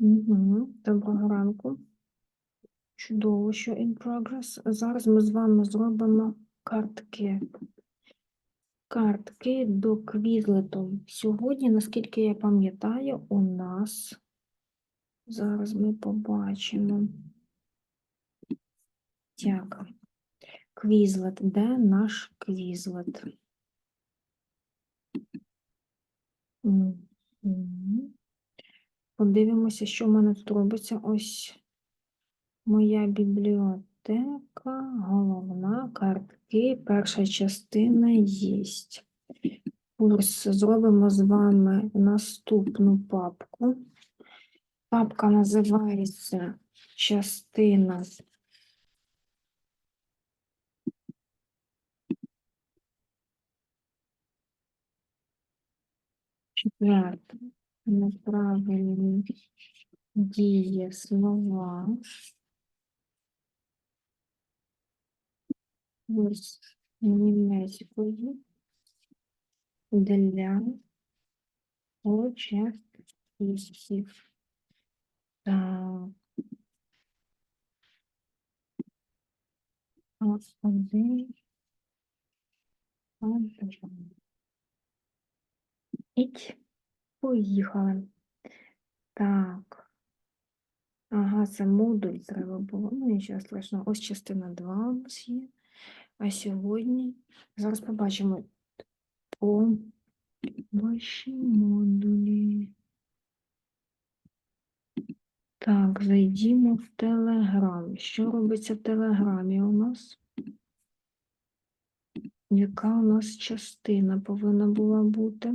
Угу. Доброго ранку. Чудово, що in progress. Зараз ми з вами зробимо картки. Картки до квізлету. Сьогодні, наскільки я пам'ятаю, у нас зараз ми побачимо. Так. Квізлет. Де наш квізлет? Мгм. Подивимося, що в мене тут робиться. Ось моя бібліотека, головна, картки, перша частина є. Курс зробимо з вами наступну папку. Папка називається частина. Четверта. Неправильні дієслова. Курс німецької для початківців. Так. Ось один. Один. Поїхали. Так. Ага, це модуль треба було. Ну, нічого страшного. Ось частина 2 у нас є. А сьогодні зараз побачимо по ваші модулі. Так, зайдімо в Телеграм. Що робиться в Телеграмі у нас? Яка у нас частина повинна була бути?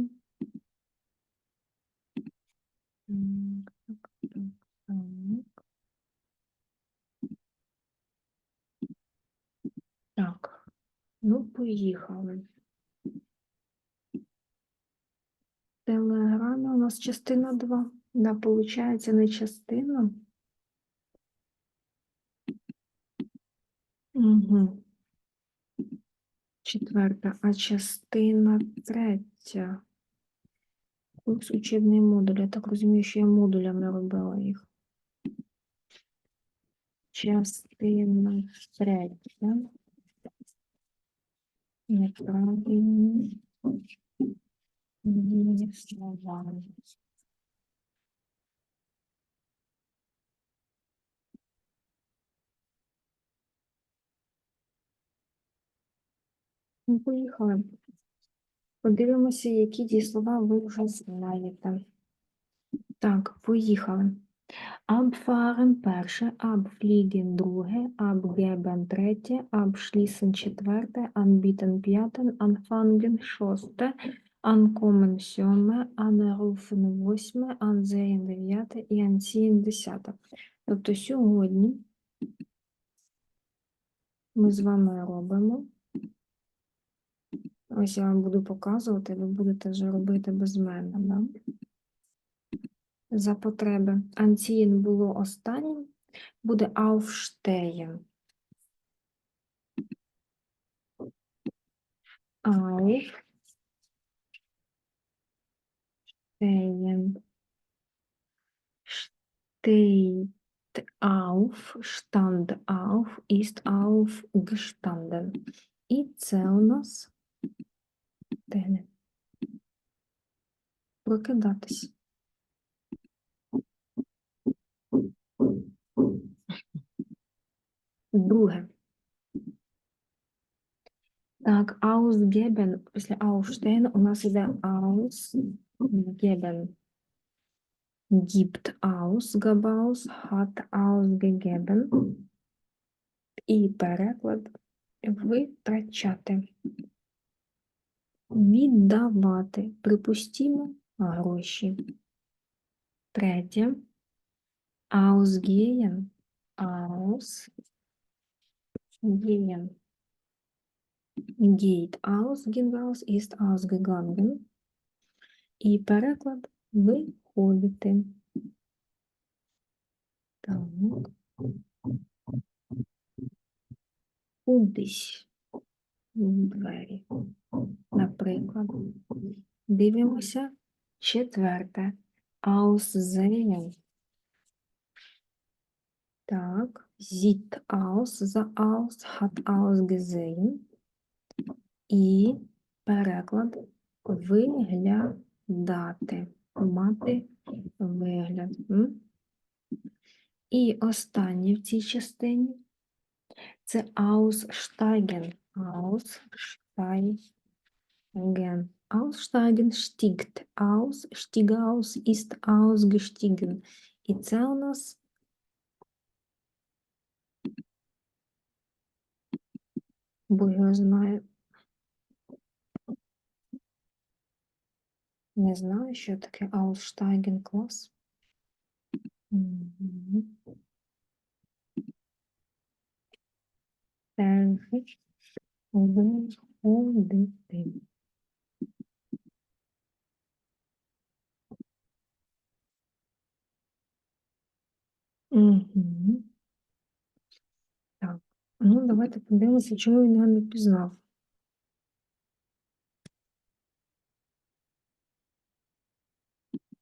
Так, ну, поїхали. В Телеграмі у нас частина 2. Да, виходить, не частина. Угу. Четверта, а частина третя. Курс учебний модуль. Я так розумію, що я модулями робила їх. Частина третя. Неправильні слова. Ну, поїхали. Подивимося, які дієслова ви вже знаєте. Так, поїхали. Abfahren перше, abfliegen друге, abgeben третє, abschließen четверте, anbieten п'яте, anfangen шосте, ankommen сьоме, anrufen восьме, ansehen дев'яте і anziehen десяте. Тобто сьогодні ми з вами робимо. Ось я вам буду показувати, ви будете вже робити без мене. Да? За потреби. Анцієн було останнім, буде Aufstehen. Aufstehen. Steht auf, stand auf, ist aufgestanden. І це у нас Тене. Прокидатись. Друге. Так, ausgeben. Після aufstehen у нас іде ausgeben. Gibt ausgab aus, hat ausgegeben. І переклад витрачати. Віддавати. Припустімо гроші. Третє. Ausgehen. Ausgehen. Geht aus, ging aus, ist ausgegangen. І переклад виходити. Так. Кудись двері. Наприклад, дивимося четверте. Aussehen. Так, sieht aus, sah aus, hat ausgesehen. І переклад виглядати, мати вигляд. І останнє в цій частині це aussteigen. Aussteigen. Aussteigen stiegt aus, stieg aus, ist ausgestiegen. І це у нас бо я знаю. Не знаю, що таке Aussteigen клас. Мгм. Перший виходити. Мгм. Так, ну давайте подивимося, чому він його не пізнав.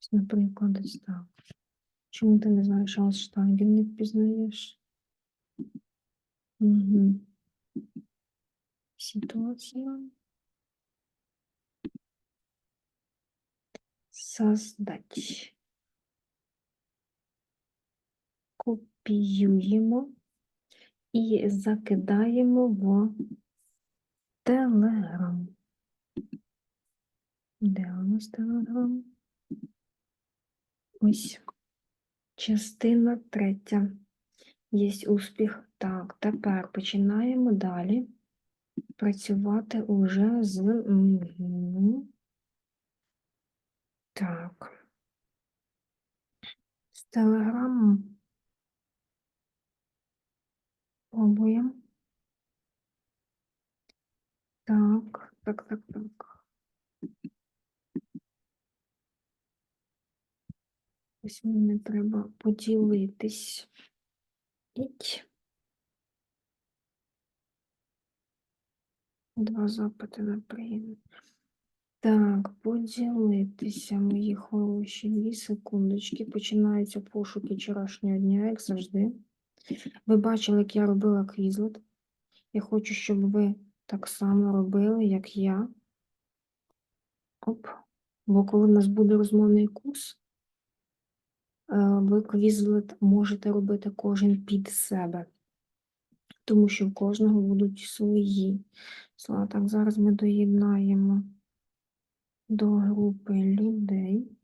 Ось, Наприклад, ось так. Чому ти не знаєш Aussteigen, не впізнаєш? Угу. Ситуація. Создать. Копіюємо і закидаємо в Телеграм. Де у нас Телеграм? Ось. Частина третя. Є успіх. Так, тепер починаємо далі працювати уже з. Так. З телеграмом. Пробуємо. Так, так, так, так. Ось мені треба поділитись. Іть. Два запити на прийом. Так, поділитися, мої хороші. Дві секундочки. Починаються пошуки вчорашнього дня, як завжди. Ви бачили, як я робила квізлет. Я хочу, щоб ви так само робили, як я. Оп. Бо коли в нас буде розмовний курс, е, ви квізлет можете робити кожен під себе. Тому що в кожного будуть свої. Слава, так, зараз ми доєднаємо до групи людей.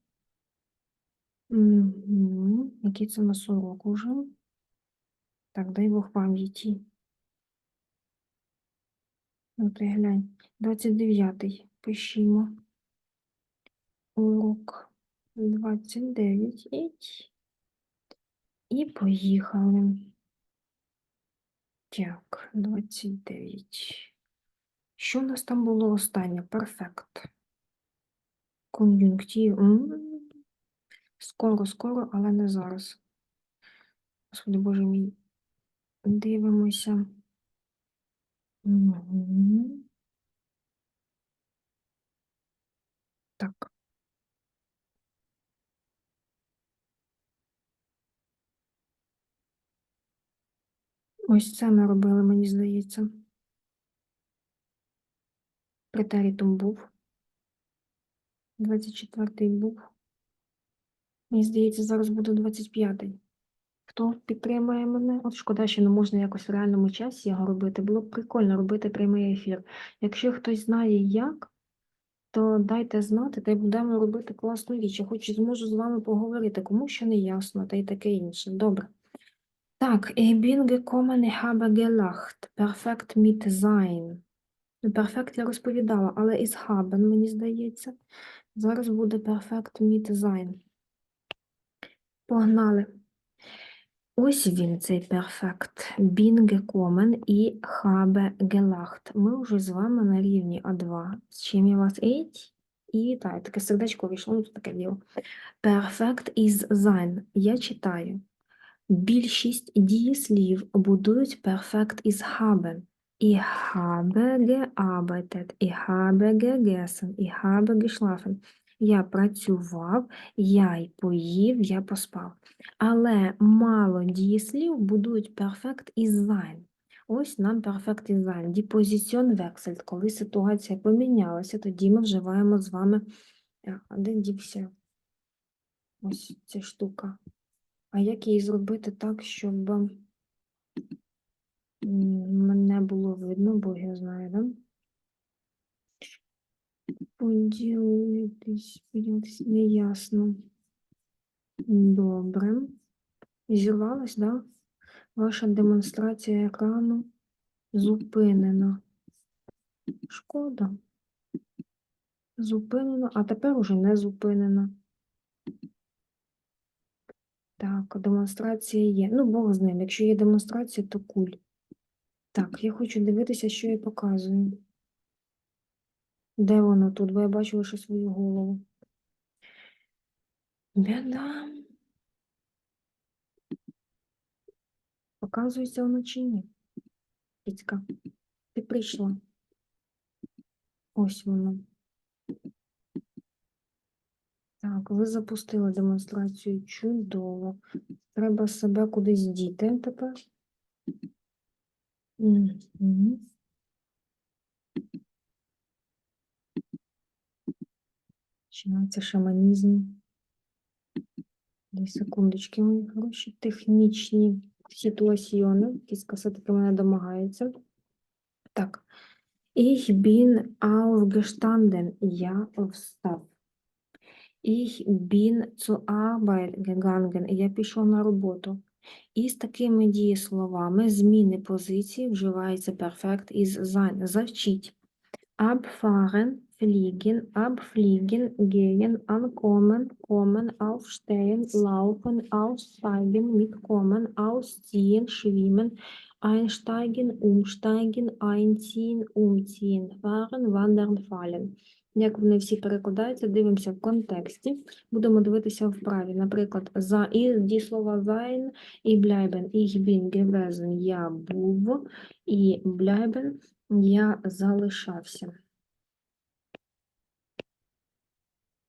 Угу. Який це у нас урок уже? Так, дай Бог пам'яті. Ну, ти глянь. 29-й пишімо. Урок 29. Іть. І поїхали. Так, 29. Що у нас там було останнє? Перфект. Кон'юнктив. Скоро, скоро, але не зараз. Господи Боже мій. Дивимося. Так. Ось це ми робили, мені здається. Претерітум був. 24-й був. Мені здається, зараз буде 25-й. Хто підтримує мене? От шкода, що не можна якось в реальному часі його робити. Було б прикольно робити прямий ефір. Якщо хтось знає як, то дайте знати, та й будемо робити класну річ. Я хоч зможу з вами поговорити, кому що не ясно, та й таке інше. Добре. Так, ich bin gekommen, ich habe gelacht. Perfekt mit sein. Perfekt я розповідала, але із haben, мені здається. Зараз буде perfect mit sein. Погнали. Ось він, цей перфект. Gekommen і habe gelacht. Ми вже з вами на рівні А2. З чим я вас іть? І вітаю. Таке сердечко вийшло, ну, таке діло. Perfect is sein. Я читаю. Більшість дієслів будують perfect is haben. Ich habe gearbeitet, ich habe gegessen, ich habe geschlafen. Я працював, я й поїв, я поспав. Але мало дієслів будують перфект із sein. Ось нам перфект із sein. Die Position. Коли ситуація помінялася, тоді ми вживаємо з вами. А де дівся? Ось ця штука. А як її зробити так, щоб мене було видно, бо я знаю, да? Поділитись, поділитись, неясно. Добре. Зірвалась, да? Ваша демонстрація екрану зупинена. Шкода. Зупинена, а тепер уже не зупинена. Так, демонстрація є. Ну, Бог з ним. Якщо є демонстрація, то куль. Так, я хочу дивитися, що я показую. Де воно тут? Бо я бачу лише свою голову. Біда. Показується воно чи ні? Кицька, ти прийшла. Ось воно. Так, ви запустили демонстрацію. Чудово. Треба себе кудись діти тепер. Мгм. Починається шаманізм. Дві секундочки, мої хороші. Технічні ситуаціони. Кіска все-таки мене домагається. Так. Ich bin aufgestanden. Я встав. Ich bin zur Arbeit gegangen. Я пішов на роботу. І з такими дієсловами зміни позиції вживається перфект із sein. Завчіть. Abfahren, fliegen, abfliegen, gehen, ankommen, kommen, aufstehen, laufen, aussteigen, mitkommen, ausziehen, schwimmen, einsteigen, umsteigen, einziehen, umziehen, fahren, wandern, fallen. Як вони всі перекладаються, дивимося в контексті. Будемо дивитися вправі. Наприклад, за і дієслова sein і bleiben. Ich bin gewesen, я був, і bleiben я залишався.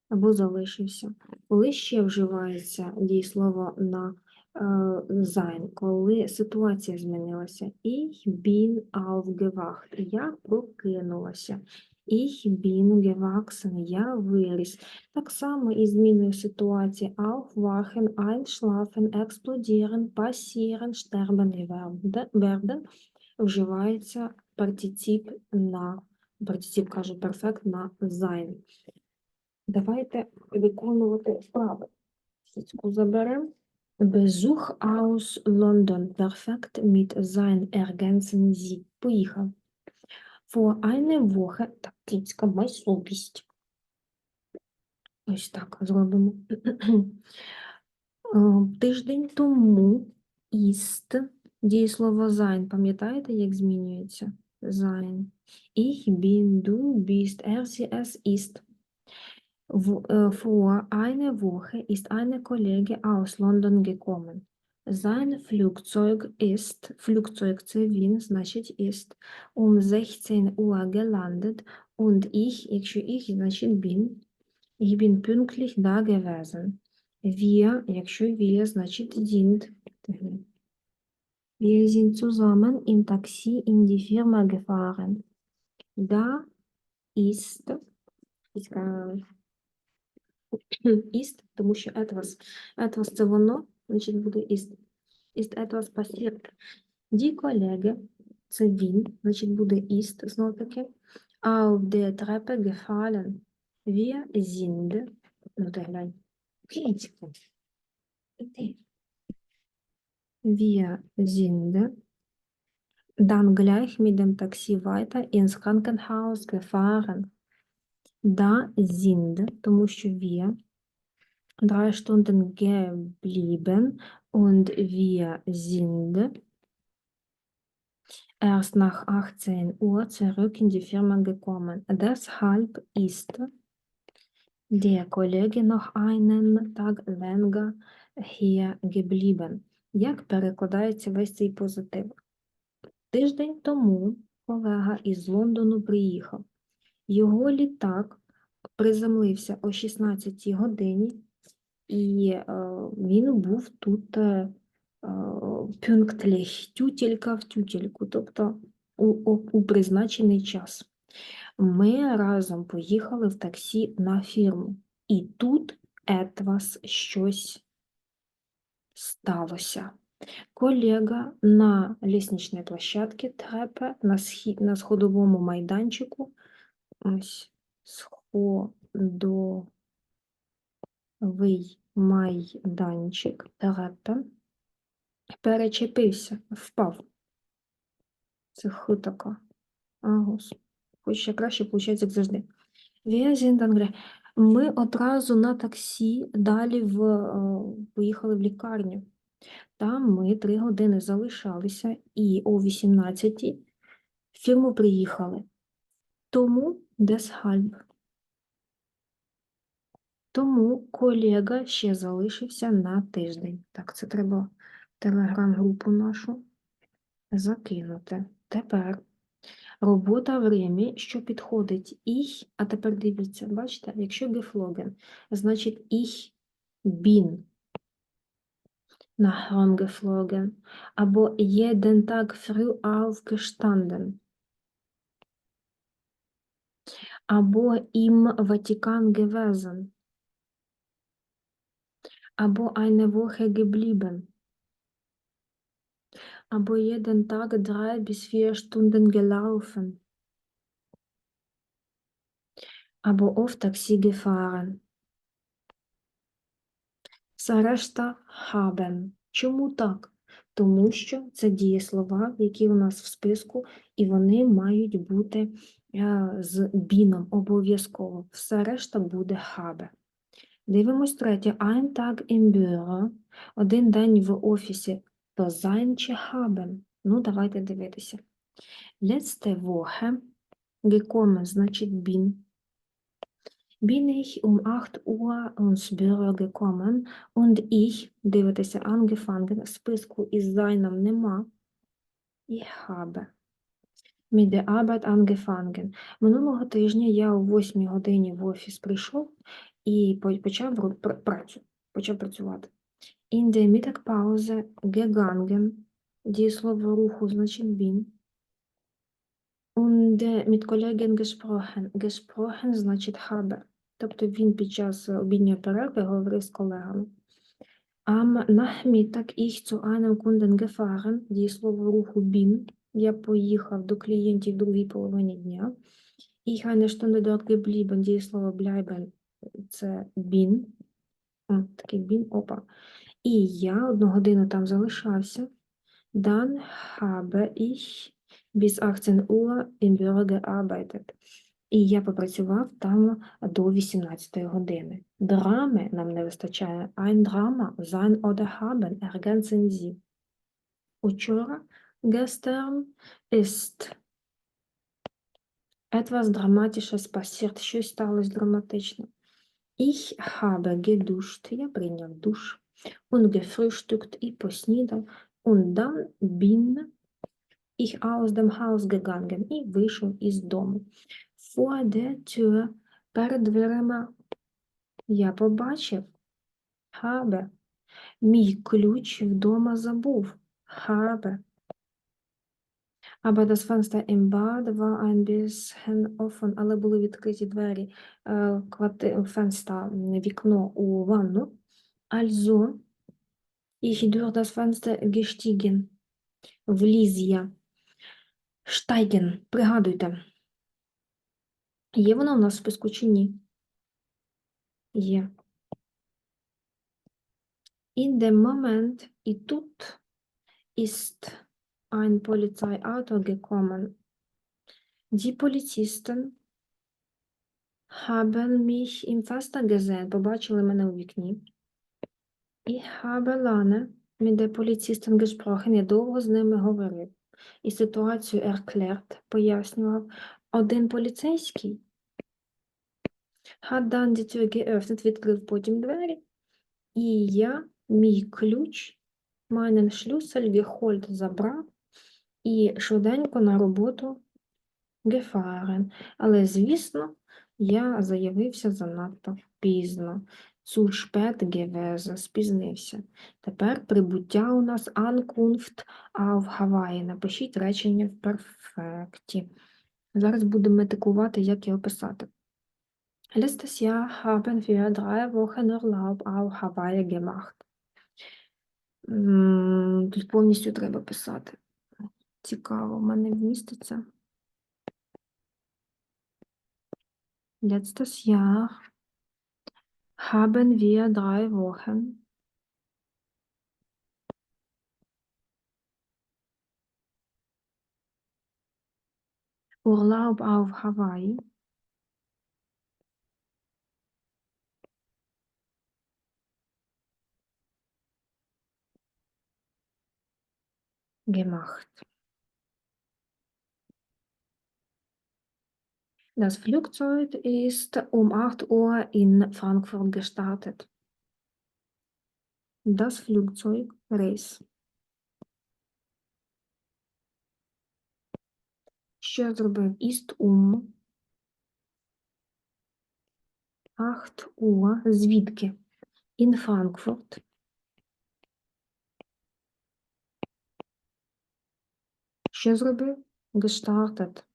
Або залишився. Коли ще вживається дієслово на е, sein, коли ситуація змінилася. Ich bin aufgewacht. Я прокинулася. Ich bin gewachsen. Я виріс. Так само і зміною ситуації aufwachen, einschlafen, explodieren, passieren, sterben і werden вживається партиціп на партиціп, кажу, перфект на sein. Давайте виконувати вправи. Сіцьку заберемо. Besuch aus London. Perfekt mit sein ergänzen Sie. Поїхав. Vor eine Woche. Так, кицька, майсовість. Ось так зробимо. Е, Тиждень тому іст. Дієслово sein. Пам'ятаєте, як змінюється? Sein. Ich bin, du bist, er, sie, es ist. В- äh, Vor einer Woche ist ein Kollege aus London gekommen. Sein Flugzeug ist, Flugzeug це він, значить ist, um 16 Uhr gelandet und ich, якщо ich, значить bin, ich bin pünktlich da gewesen. Wir, якщо wir, значить sind. Wir sind zusammen im Taxi in die Firma gefahren. Da ist, ich kann ist, тому що etwas, etwas це воно, значить буде ist. Ist etwas passiert. Die Kollege, це він, значить буде ist, знов таки. Auf der Treppe gefallen. Wir sind, ну ти глянь, Кицько. Wir sind dann gleich mit dem Taxi weiter ins Krankenhaus gefahren. Da sind, тому що wir drei Stunden geblieben und wir sind erst nach 18 Uhr zurück in die Firma gekommen. Deshalb ist der Kollege noch einen Tag länger hier geblieben. Як перекладається весь цей позитив? Тиждень тому колега із Лондону приїхав. Його літак приземлився о 16 годині, і е, він був тут е, е, pünktlich, тютелька в тютельку, тобто у, у, призначений час. Ми разом поїхали в таксі на фірму, і тут етвас щось сталося. Колега на лісничній площадці Трепе на сходовому майданчику, ось сходовий майданчик Трепе, перечепився, впав. Це х така. А, господи. Хоч ще краще виходить, як завжди. Wir Ми одразу на таксі далі в, е, поїхали в лікарню. Там ми три години залишалися і о 18 в фірму приїхали. Тому deshalb. Тому колега ще залишився на тиждень. Так, це треба телеграм-групу нашу закинути. Тепер робота в Римі, що підходить ich, а тепер дивіться, бачите, якщо geflogen, значить ich bin nach Rom geflogen, або jeden Tag früh aufgestanden, або im Vatikan gewesen, або Woche geblieben, або jeden Tag drei bis vier Stunden gelaufen, або Taxi gefahren. Все решта haben. Чому так? Тому що це дієслова, які у нас в списку, і вони мають бути е, з біном обов'язково. Все решта буде habe. Дивимось третє. Ein Tag im Büro. Один день в офісі. То sein чи haben? Ну, давайте дивитися. Letzte Woche. Gekommen, значить bin. Bin ich um 8 Uhr ins Büro gekommen und ich, дивитися, angefangen, списку із зайном нема. Ich habe mit der Arbeit. Минулого тижня я о 8 годині в офіс прийшов і почав працю, почав працювати. In der Mittagpause gegangen, дієслово руху значить bin. Und mit Kollegen gesprochen. Значить habe. Тобто він під час обідньої перерви говорив з колегами. Am Nachmittag ich zu einem Kunden. Дієслово руху bin. Я поїхав до клієнтів в другій половині дня. Ich eine Stunde dort geblieben. Дієслово bleiben – це bin. О, такий bin, опа. І я одну годину там залишався. Dann habe ich bis 18 Uhr im Büro gearbeitet. І я попрацював там до 18 години. Драми нам не вистачає. Ein Drama, sein oder haben, ergänzen Sie. Учора, gestern, ist etwas Dramatisches passiert. Щось сталося драматичне. Ich habe geduscht. Я прийняв душ. Und gefrühstückt і поснідав. Und dann bin ich aus dem Haus gegangen. І вийшов із дому. Vor der Tür, перед дверима, я побачив, habe, мій ключ вдома забув, habe. Aber das Fenster im Bad war ein bisschen offen, але були відкриті двері, е, фенста, вікно у ванну. Also, ich durch das Fenster gestiegen. Вліз я. Steigen, пригадуйте. Є вона у нас в списку чи ні? Є. In dem Moment, і тут, ist ein Polizeiauto gekommen. Die Polizisten haben mich im Fenster gesehen, побачили мене у вікні. Ich habe lange mit der Polizisten gesprochen, я довго з ними говорив. І ситуацію erklärt, пояснював. Один поліцейський hat dann die Tür geöffnet, відкрив потім двері, і я мій ключ, meinen Schlüssel geholt забрав і швиденько на роботу gefahren. Але, звісно, Я заявився занадто пізно. Zu spät спізнився. Тепер прибуття у нас Ankunft auf Hawaii. Напишіть речення в перфекті. Зараз будемо метикувати, як його писати. Letztes Jahr haben wir drei Wochen Urlaub auf Hawaii gemacht. Тут повністю треба писати. Цікаво, в мене вміститься. Letztes Jahr haben wir drei Wochen Urlaub auf Hawaii gemacht. Das Flugzeug ist um 8 Uhr in Frankfurt gestartet. Das Flugzeug Reis. Що я зробив? Ist um 8 Uhr. Звідки? In Frankfurt. Що зробив? Gestartet.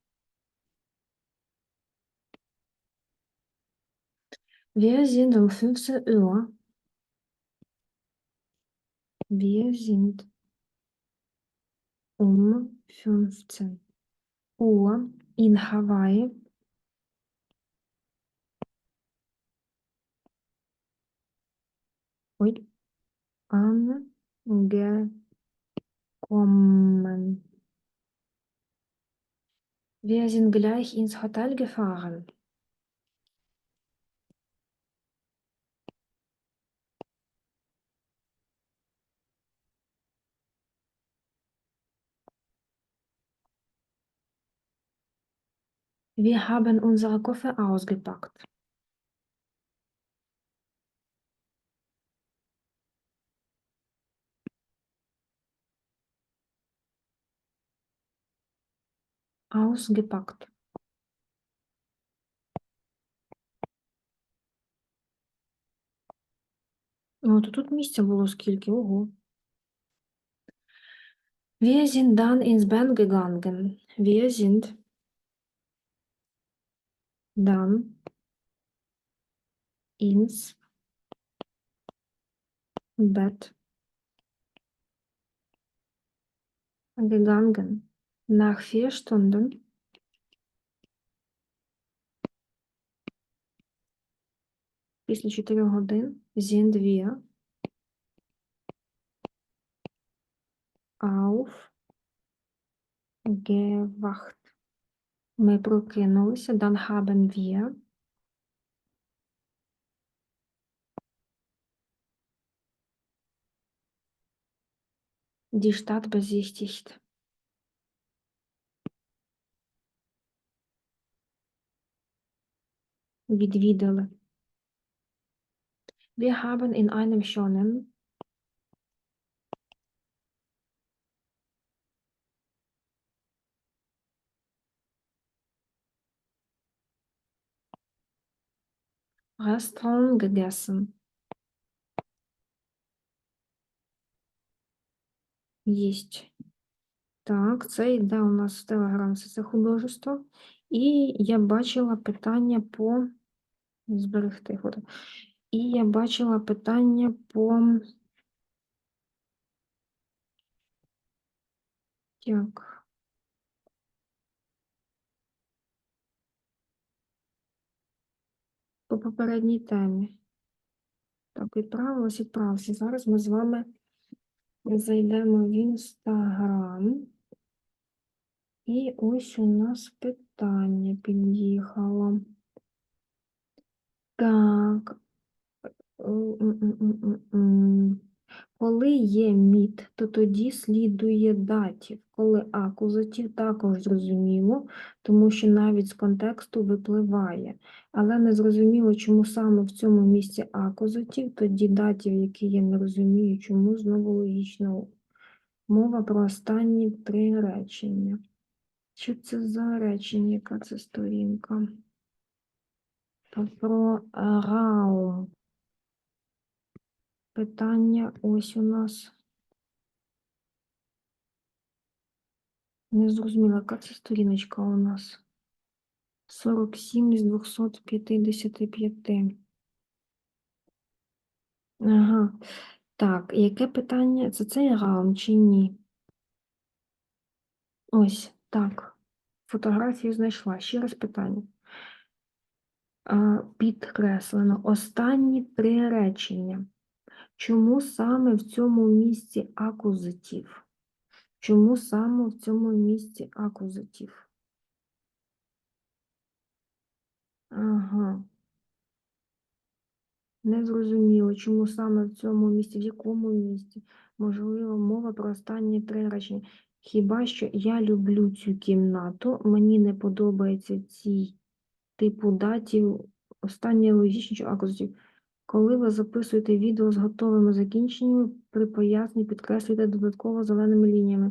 Wir sind um 15 Uhr. Wir sind um 15 Uhr in Hawaii. Ui, angekommen. Wir sind gleich ins Hotel gefahren. Wir haben unsere Koffer ausgepackt. Ausgepackt. Ну, то тут місця було скільки, ого. Wir sind dann ins Band gegangen. Wir sind dann ins Bett gegangen. Nach vier Stunden після 4 годин sind wir aufgewacht. Mebruck Janus, dann haben wir die Stadt besichtigt. Wir haben in einem schönen Restaurant gegessen. Єсть. Так, це йде у нас в Телеграм, це, художество. І я бачила питання по зберегти фото. І я бачила питання по як? По попередній темі. Так, відправилась, відправився. Зараз ми з вами зайдемо в Інстаграм. І ось у нас питання під'їхало. Так. Коли є мід, то тоді слідує датів. Коли акузатів, також зрозуміло, тому що навіть з контексту випливає. Але не зрозуміло, чому саме в цьому місці акузатів, тоді датів, які я не розумію, чому знову логічно. Мова про останні три речення. Що це за речення, яка це сторінка? Про е, Раум. Питання ось у нас. Не зрозуміла, яка це сторіночка у нас? 47 з 255. Ага. Так, яке питання? Це цей раум чи ні? Ось, так. Фотографію знайшла. Ще раз питання. Підкреслено. Останні три речення. Чому саме в цьому місці акузатив? Чому саме в цьому місці акузатив? Ага. Не зрозуміло, чому саме в цьому місці, в якому місці. Можливо, мова про останні три речення. Хіба що я люблю цю кімнату, мені не подобається цій типу датів. Останнє логічно, що. Коли ви записуєте відео з готовими закінченнями, при поясненні підкреслюйте додатково зеленими лініями.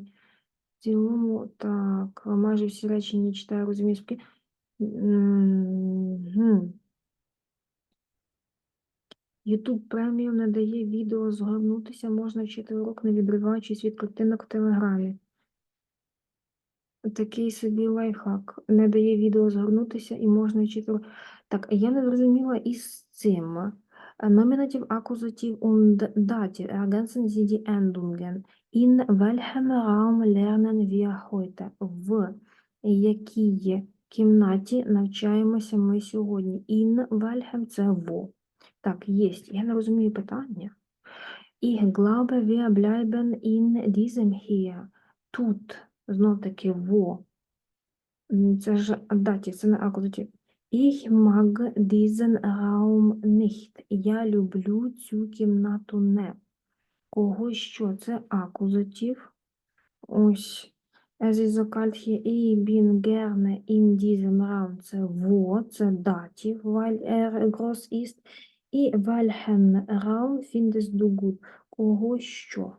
В цілому, так, майже всі речення читаю, розумію. спки- YouTube Premium не дає відео згорнутися, можна вчити урок, не відриваючись від картинок в Телеграмі. Такий собі лайфхак. Не дає відео згорнутися і можна вчити. урок. Так, я не зрозуміла із цим. Nominativ, Akkusativ und Dativ ergänzen sie die Endungen. In welchem Raum lernen wir heute? В якій кімнаті навчаємося ми сьогодні? In welchem – це во. Так, єсть. Я не розумію питання. Ich glaube, wir bleiben in diesem hier. Тут, знов таки, во. Це ж датів, це не акузатив. Ich mag diesen Raum nicht. Я люблю цю кімнату не. Кого що? Це акузатив. Ось. Es ist so kalt hier. Ich bin gerne in diesem Raum. Це во, це датів, weil er groß ist. І welchen Raum findest du gut? Кого що?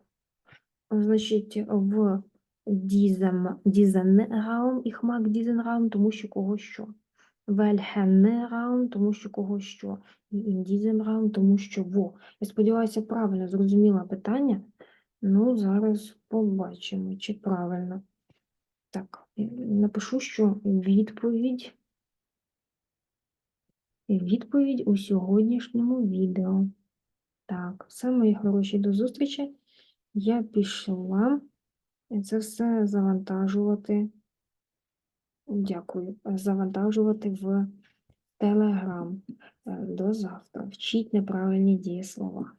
Значить, в diesem, diesen Raum, ich mag diesen Raum, тому що кого що. Raum, тому що кого що. І diesem тому що во. Я сподіваюся, правильно зрозуміла питання. Ну, зараз побачимо, чи правильно. Так, напишу, що відповідь. Відповідь у сьогоднішньому відео. Так, все, мої хороші, до зустрічі. Я пішла це все завантажувати. Дякую. Завантажувати в Телеграм. До завтра. Вчіть неправильні дієслова.